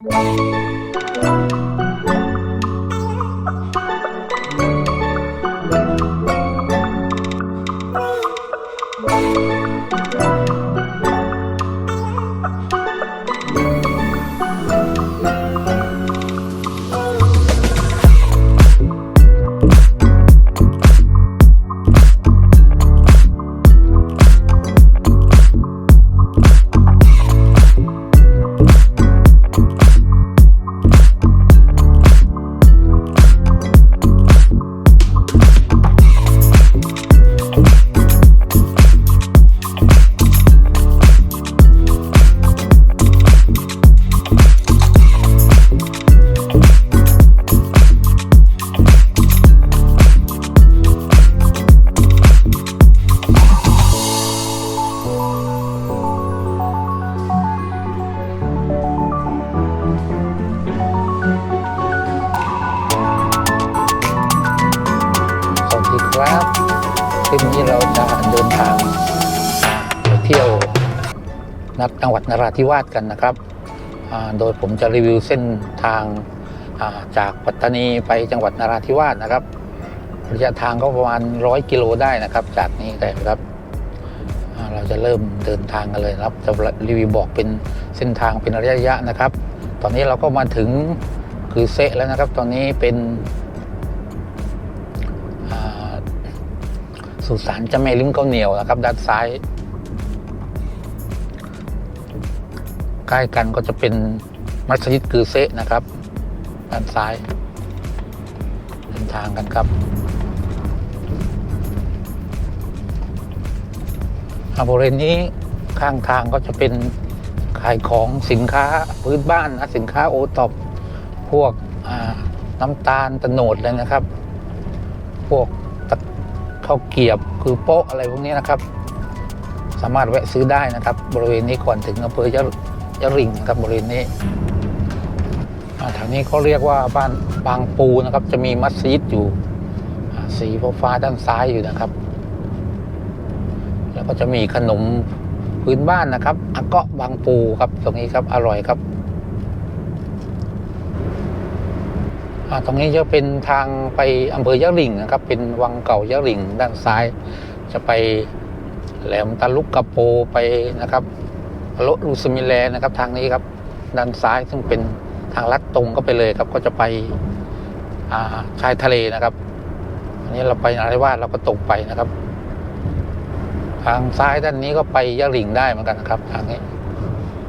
ส จังหวัดนราธิวาสกันนะครับ โดยผมจะรีวิวเส้นทางจากปัตตานีไปจังหวัดนราธิวาสนะครับ ระยะทางก็ประมาณร้อยกิโลได้นะครับ จากนี้แต่ครับเราจะเริ่มเดินทางกันเลยครับ จะรีวิวบอกเป็นเส้นทางเป็นระยะๆนะครับ ตอนนี้เราก็มาถึงคือเซะแล้วนะครับ ตอนนี้เป็นสุสานจะแม่ลิ้มข้าวเหนียวนะครับ ด้านซ้าย ใกล้กันก็จะเป็นมัสยิดกือเซะนะครับ ด้านซ้ายเดินทางกันครับอาบริเวณนี้ข้างทางก็จะเป็นขายของสินค้าพื้นบ้านนะสินค้าโอท็อปพวกน้ำตาลตะโหนดเลยนะครับ พวกข้าวเกียบคือโป๊ะอะไรพวกนี้นะครับ สามารถแวะซื้อได้นะครับ บริเวณนี้ก่อนถึงอำเภอยะ ยะริงนะครับบริเวณนี้อ่าแถวนี้เขาเรียกว่าบ้านบางปูนะครับ จะมีมัสยิดอยู่สีฟ้าด้านซ้ายอยู่นะครับ แล้วก็จะมีขนมพื้นบ้านนะครับอาเกาะบางปูครับตรงนี้ครับอร่อยครับตรงนี้จะเป็นทางไปอำเภอยะริงนะครับ เป็นวังเก่ายะริงด้านซ้าย จะไปแหลมตะลุกกระโปไปนะครับ โลลูสมิแลนะครับทางนี้ครับ ด้านซ้ายซึ่งเป็นทางลัดตรงก็ไปเลยครับ ก็จะไปาชายทะเลนะครับ อันนี้เราไปนราธิวาสเราก็ตรงไปนะครับ ทางซ้ายด้านนี้ก็ไปยะหริ่งได้เหมือนกันนะครับ ทางนี้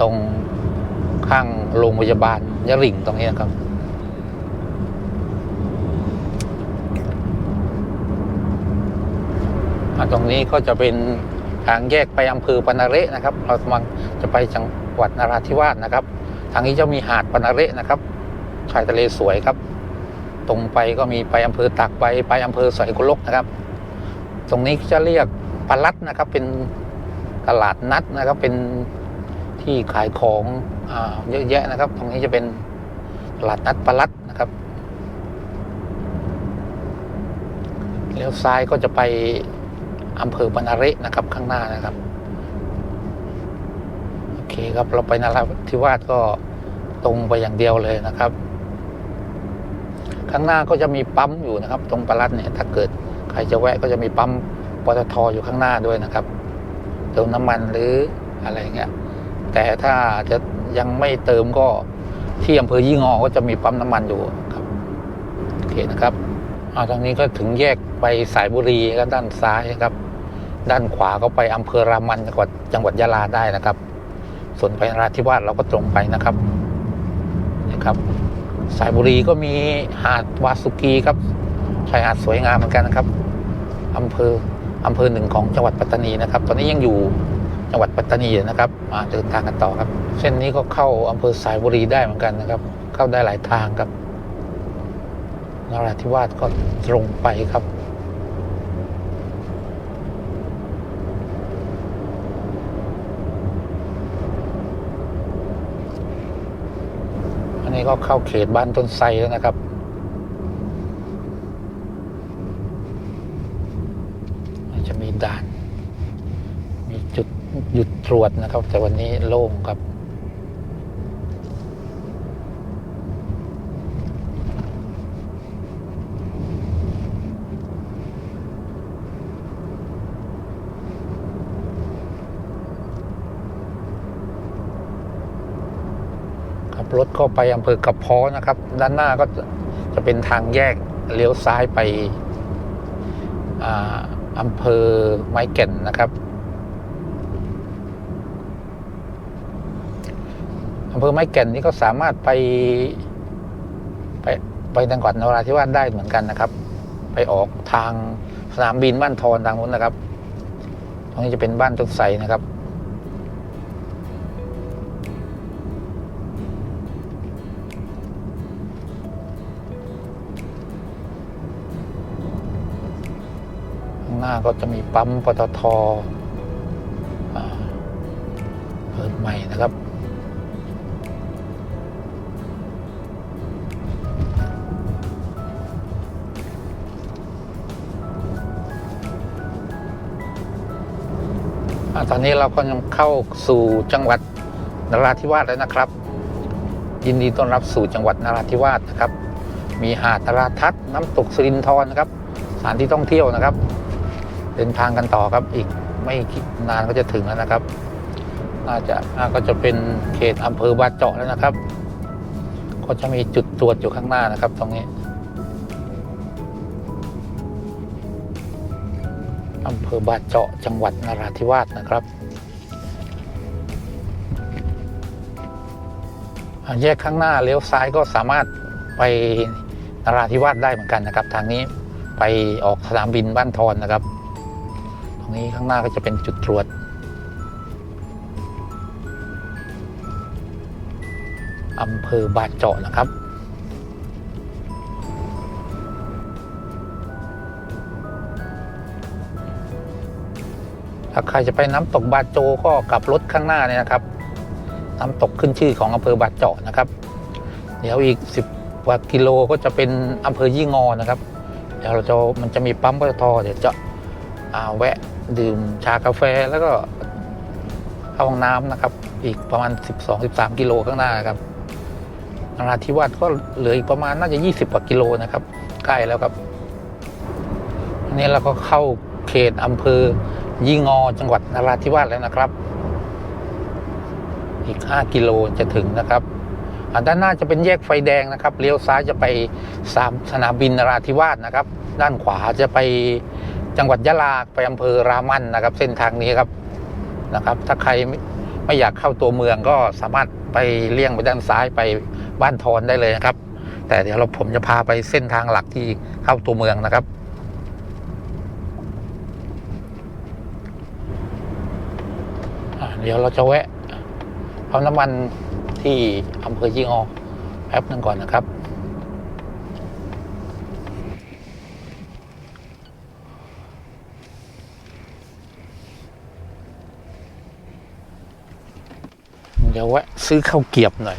ตรงข้างโรงพยาบาลยะหริ่งตรงนี้นะครับอ่าตรงนี้ก็จะเป็น ทางแยกไปอำเภอปนาเระนะครับ เรากำลังจะไปจังหวัดนราธิวาสนะครับ ทางนี้จะมีหาดปนาเระนะครับชายทะเลสวยครับ ตรงไปก็มีไปอำเภอตากใบไปอำเภอสอยกุลกนะครับ ตรงนี้จะเรียกปลัดนะครับ เป็นตลาดนัดนะครับเป็นที่ขายของอเยอะแยะนะครับ ตรงนี้จะเป็นตลาดนัดปลัดนะครับเลี้ยวซ้ายก็จะไป อำเภอปานาเระนะครับข้างหน้านะครับโอเคครับเราไปนราธิวาสก็ตรงไปอย่างเดียวเลยนะครับ ข้างหน้าก็จะมีปั๊มอยู่นะครับ ตรงปารัดเนี่ยถ้าเกิดใครจะแวะก็จะมีปั๊มปตทอยู่ข้างหน้าด้วยนะครับเติมน้ำมันหรืออะไรเงี้ยแต่ถ้าจะยังไม่เติมก็ที่อำเภอยี่งอก็จะมีปั๊มน้ำมันอยู่ครับโอเคนะครับอ่าตรงนี้ก็ถึงแยกไปสายบุรีก็ด้านซ้ายครับ ด้านขวาก็ไปอำเภอรามันจังหวัดจังหวัดยะลาได้นะครับ ส่วนไปนราธิวาสเราก็ตรงไปนะครับนะครับสายบุรีก็มีหาดวาสุกีครับชายหาดสวยงามเหมือนกันนะครับอำเภออำเภอหนึ่งของจังหวัดปัตตานีนะครับ ตอนนี้ยังอยู่จังหวัดปัตตานีนะครับ มาเดินทางกันต่อครับ เส้นนี้ก็เข้าอำเภอสายบุรีได้เหมือนกันนะครับ เข้าได้หลายทางครับนราธิวาสก็ตรงไปครับ อันนี้ ก็เข้าเขตบ้านต้นไทรแล้วนะครับ จะมีด่าน มีจุดหยุดตรวจนะครับ แต่วันนี้โล่งครับ ขับ รถเข้าไปอำเภอกระเพาะนะครับ ด้านหน้าก็จะเป็นทางแยกเลี้ยวซ้ายไปอาอำเภอไม้แก่นนะครับอำเภอไม้แก่นนี่ก็สามารถไป ไปไปจังหวัดนราธิวาสได้เหมือนกันนะครับ ไปออกทางสนามบินบ้านทอนทางนู้นนะครับ ตรงนี้จะเป็นบ้านต้นไทรนะครับ น้าก็จะมีปั๊มปตทเปิดใหม่นะครับอตอนนี้เราก็ยังเข้าสู่จังหวัดนราธิวาสแล้วนะครับ ยินดีต้อนรับสู่จังหวัดนราธิวาสนะครับ มีหาดนราทัศน์น้ำตกสิรินธรนะครับสถานที่ท่องเที่ยวนะครับ เดินทางกันต่อครับอีกไม่นานก็จะถึงแล้วนะครับ น่าจะน่าก็จะเป็นเขตอำเภอบาเจาะแล้วนะครับ ก็จะมีจุดตรวจอยู่ข้างหน้านะครับ ตรงนี้อำเภอบาเจาะจังหวัดนราธิวาสนะครับแยกข้างหน้าเลี้ยวซ้ายก็สามารถไปนราธิวาสได้เหมือนกันนะครับ ทางนี้ไปออกสนามบินบ้านทอนนะครับ รงนี้ข้างหน้าก็จะเป็นจุดตรวจ อำเภอบาดเจาะนะครับถ้าใครจะไปน้ำตกบาโจก็กลับรถข้างหน้าเนี่ยนะครับ น้ำตกขึ้นชื่อของอำเภอบาดเจาะนะครับ เดี๋ยวอีก 10กว่ากิโลก็จะเป็นอำเภอยี่งอนะครับ เดี๋ยวเราจะมันจะมีปั๊มปตทเดี๋ยวจะแวะ ดื่มชากาแฟแล้วก็เข้าห้องน้ำนะครับ อีกประมาณ 12-13 กิโลข้างหน้านครับนราธิวาสก็เหลืออีกประมาณน่าจะ 20 กว่ากิโลนะครับ ใกล้แล้วครับอันนี้เราก็เข้าเขตอำเภอยี่งอจังหวัดนราธิวาสแล้วนะครับ อีก 5 กิโลจะถึงนะครับด้านหน้าจะเป็นแยกไฟแดงนะครับ เลี้ยวซ้ายจะไปสามสนามบินนราธิวาสนะครับ ด้านขวาจะไป จังหวัดยะลาไปอำเภอรามันนะครับ เส้นทางนี้ครับนะครับ ถ้าใครไม่ไม่อยากเข้าตัวเมืองก็สามารถไปเลี่ยงไปด้านซ้ายไปบ้านทอนได้เลยนะครับ แต่เดี๋ยวเราผมจะพาไปเส้นทางหลักที่เข้าตัวเมืองนะครับเดี๋ยวเราจะแวะเอาน้ำมันที่อำเภอยี่งอแป๊บนึงก่อนนะครับ ดี๋ยวแวะซื้อข้าวเกียบหน่อย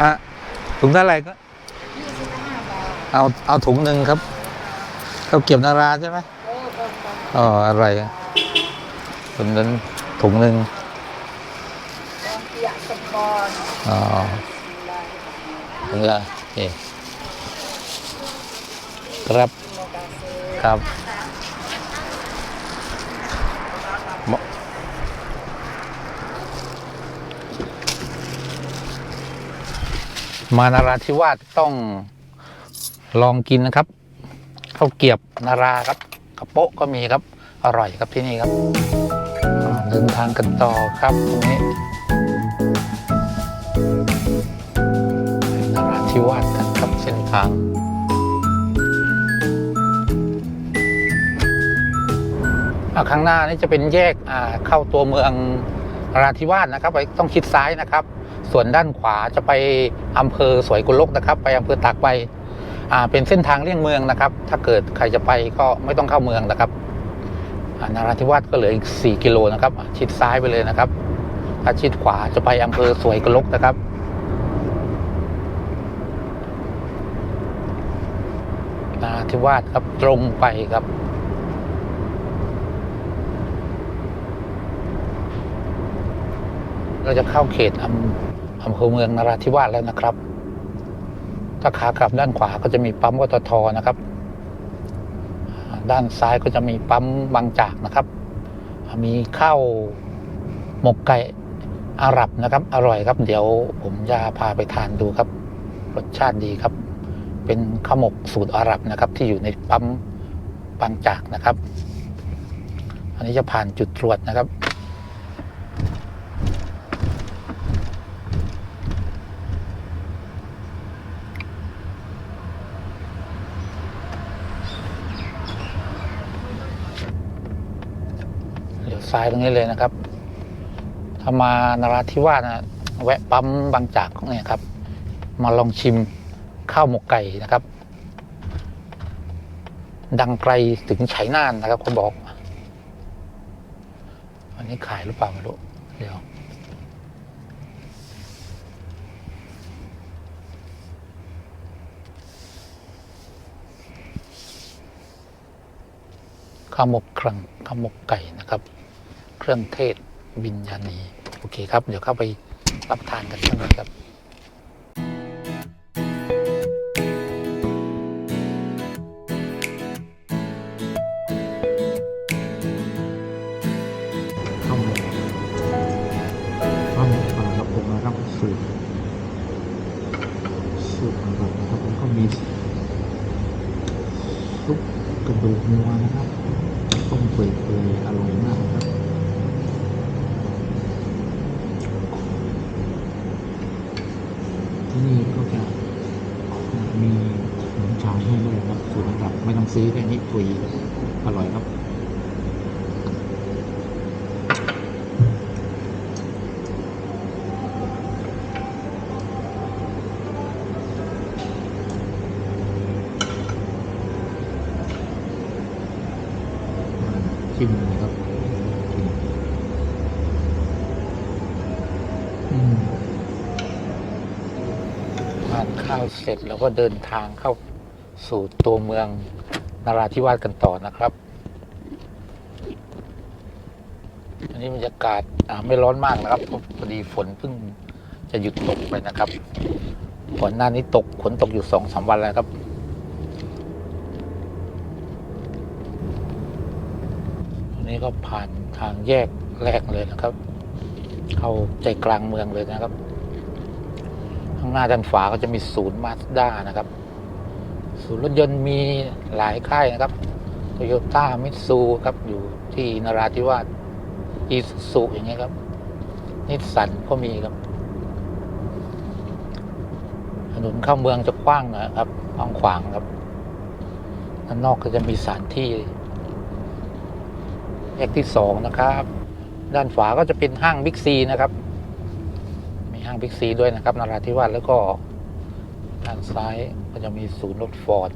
อะ ถุงเท่าไหร่ก็ เอาเอาถุงหนึ่งครับ ข้าวเกียบนาราใช่ไหมอ๋ออะไรอะถุงนั้นถุงหนึ่งอ๋อถุงละนี่ครับ ครับ มานาราธิวาสต้องลองกินนะครับข้าวเกียบนาราครับกระโปะก็มีครับอร่อยครับที่นี่ครับเดินทางกันต่อครับตรงนี้นาราธิวาสกันครับเส้นทางข้างหน้านี่จะเป็นแยกเข้าตัวเมืองราธิวาสนะครับไปต้องชิดซ้ายนะครับ ส่วนด้านขวาจะไปอำเภอสวยกุลกนะครับ ไปอำเภอตากใบอ่าเป็นเส้นทางเลี่ยงเมืองนะครับ ถ้าเกิดใครจะไปก็ไม่ต้องเข้าเมืองนะครับอ่าราธิวาสก็เหลืออีก 4 กิโลนะครับ ชิดซ้ายไปเลยนะครับถ้าชิดขวาจะไปอำเภอสวยกุลกนะครับ นาราธิวาสครับตรงไปครับ เราจะเข้าเขตอำ อำเภอเมืองนราธิวาสแล้วนะครับ ถ้าขากลับด้านขวาก็จะมีปั๊มวตทนะครับ ด้านซ้ายก็จะมีปั๊มบางจากนะครับ มีข้าวหมกไก่อาหรับนะครับ อร่อยครับ เดี๋ยวผมจะพาไปทานดูครับ รสชาติดีครับ เป็นข้าวหมกสูตรอาหรับนะครับ ที่อยู่ในปั๊มบางจากนะครับ อันนี้จะผ่านจุดตรวจนะครับ ซ้ายตรงนี้เลยนะครับ ถ้ามานราธิวาสนะแวะปั๊มบางจากเนี่ยครับ มาลองชิมข้าวหมกไก่นะครับ ดังไกลถึงไฉน่านนะครับเขาบอกอันนี้ขายหรือเปล่าไม่รู้เดี๋ยวข้าวหมกครังข้าวหมกไก่นะครับ รื่องเทศวิญญาณี โอเคครับ เดี๋ยวเข้าไปรับทานกันข้างในครับิมเลยครับชิมอืมทานข้าวเสร็จแล้วก็เดินทางเข้าสู่ตัวเมืองนาราธิวาสกันต่อนะครับ อันนี้บรรยากาศไม่ร้อนมากนะครับพราะพอดีฝนเพิ่งจะหยุดตกไปนะครับ ก่อนหน้านี้ตกฝนตกอยู่สองสามวันแล้วครับ อั นี้ก็ผ่านทางแยกแรกเลยนะครับ เข้าใจกลางเมืองเลยนะครับ ข้างหน้าด้านฝาก็จะมีศูนย์มาสด้านะครับ ศูนย์รถยนต์มีหลายค่ายนะครับโตโยต้ามิตซูครับอยู่ที่นราธิวาสอีซูอย่างเงี้ยครับนิสสันก็มีครับถนนเข้าเมืองจะกว้างนะครับกว้างขวางครับด้านนอกก็จะมีสถานที่ แยกที่สองนะครับ ด้านฝาก็จะเป็นห้างบิ๊กซีนะครับ มีห้างบิ๊กซีด้วยนะครับนราธิวาสแล้วก็ด้านซ้ายก็จะมีศูนย์รถฟอร์ด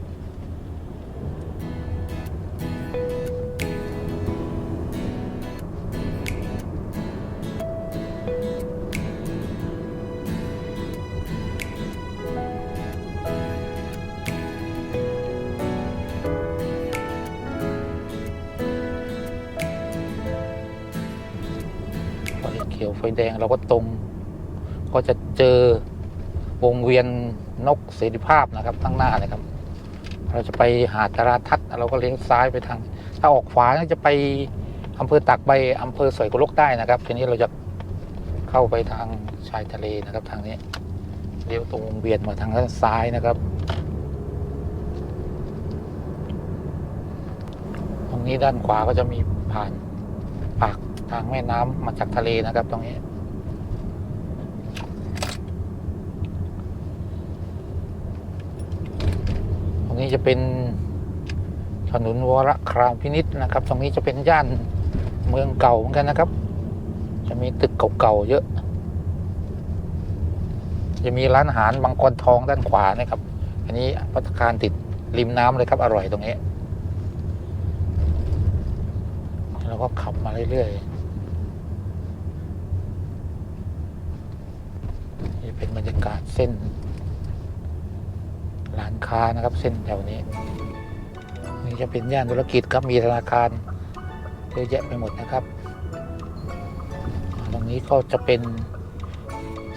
เราก็ตรง ก็จะเจอวงเวียนนกเสรีภาพนะครับข้างหน้าเลยครับ เราจะไปหาดตราทัศน์เราก็เลี้ยวซ้ายไปทาง ถ้าออกขวาเนี่ยจะไปอำเภอตากใบอำเภอสวยกุลกได้นะครับ ทีนี้เราจะเข้าไปทางชายทะเลนะครับทางนี้เลี้ยวตรงวงเวียนมาทางด้านซ้ายนะครับ ตรงนี้ด้านขวาก็จะมีผ่านปากทางแม่น้ำมาจากทะเลนะครับ ตรงนี้ ตรง นี้จะเป็นถนนวรครามพินิษนะครับ ตรงนี้จะเป็นย่านเมืองเก่าเหมือนกันนะครับ จะมีตึกเก่าๆเยอะ จะมีร้านอาหารบางกรทองด้านขวานะครับ อันนี้พัตตาคารติดริมน้ำเลยครับ อร่อยตรงนี้แล้วก็ขับมาเรื่อยๆ นี่เป็นบรรยากาศเส้น ร้านค้านะครับ เส้นแถวนี้ นี่จะเป็นย่านธุรกิจครับมีธนาคารเยอะแยะไปหมดนะครับ ตรงนี้ก็จะเป็น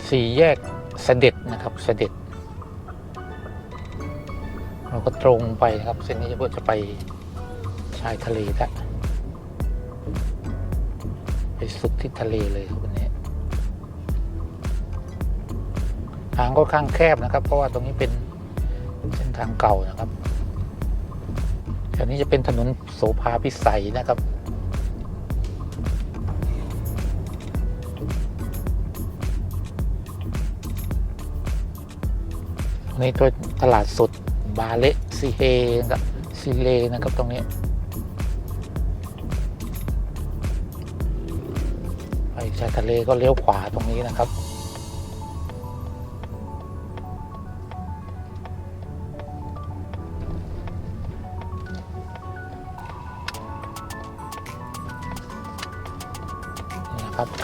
สี่แยกเสด็จนะครับเสด็จ เราก็ตรงไปนะครับ เส้นนี้จะเพื่อจะไปชายทะเลแล้วสุดที่ทะเลเลยครับวันนี้ทางก็ข้างแคบนะครับ เพราะว่าตรงนี้เป็น ทางเก่านะครับแถวนี้จะเป็นถนนโสภาพิสัยนะครับในตัวตลาดสดบาเลซิเฮกับซิเลนะครับตรงนี้ไปชายทะเลก็เลี้ยวขวาตรงนี้นะครับ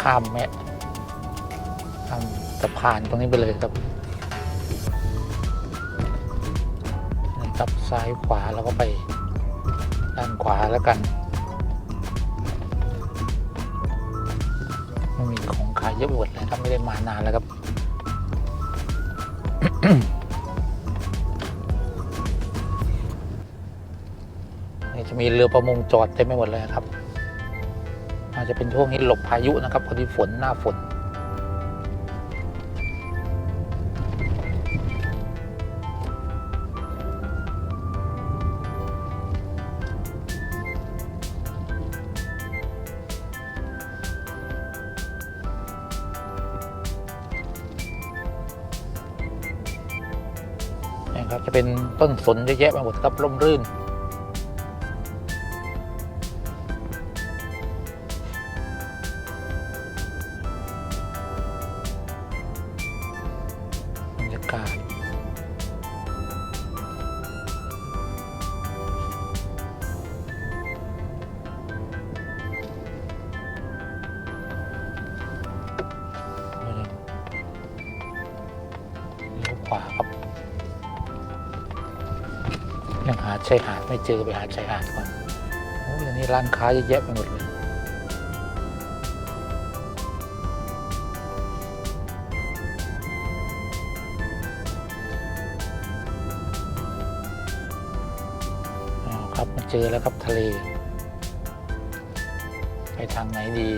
ข้ามแม่ข้ามสะพานตรงนี้ไปเลยครับนี่ครับซ้ายขวาแล้วก็ไปด้านขวาแล้วกันไม่มีของขายเยอะหมดเลยครับไม่ได้มานานแล้วครับนี่จะมีเรือประมงจอดเต็มไปหมดเลยครับ อาจจะเป็นช่วงนี้หลบพายุนะครับพอดีฝนหน้าฝนนี่ครับจะเป็นต้นสนเยอะแยะไปหมดครับร่มรื่น ยังหาชายหาดไม่เจอไปหาชายหาดก่อนโอ้ยอันนี้ร้านค้าเยอะแยะไปหมดเลยอ๋อครับมาเจอแล้วครับทะเล ไปทางไหนดี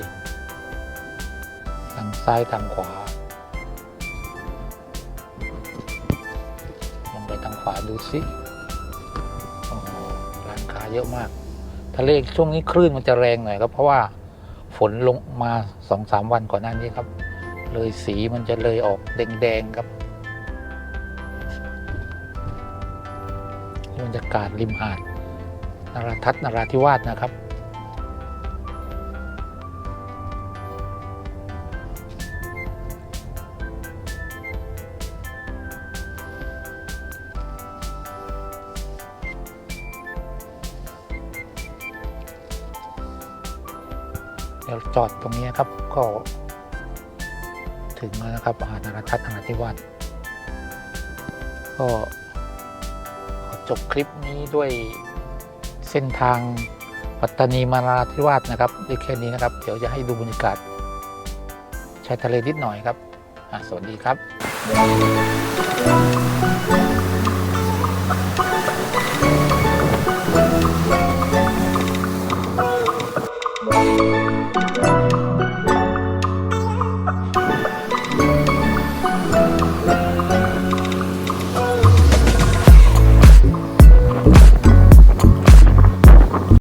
ทางซ้ายทางขวาลองไปทางขวาดูสิ เยอะมาก ทะเลช่วงนี้คลื่นมันจะแรงหน่อยครับ เพราะว่าฝนลงมาสองสามวันก่อนหน้านี้ครับ เลยสีมันจะเลยออกแดงๆครับบรรยากาศริมหาดนราทัศนราธิวาสนะครับ จอดตรงนี้ครับก็ ถึงแล้วนะครับหาดนราทัศน์นราธิวาสก็จบคลิปนี้ด้วยเส้นทางปัตตานีมาราธิวาสนะครับด้วยแค่นี้นะครับ เดี๋ยวจะให้ดูบรรยากาศชายทะเลนิดหน่อยครับ สวัสดีครับ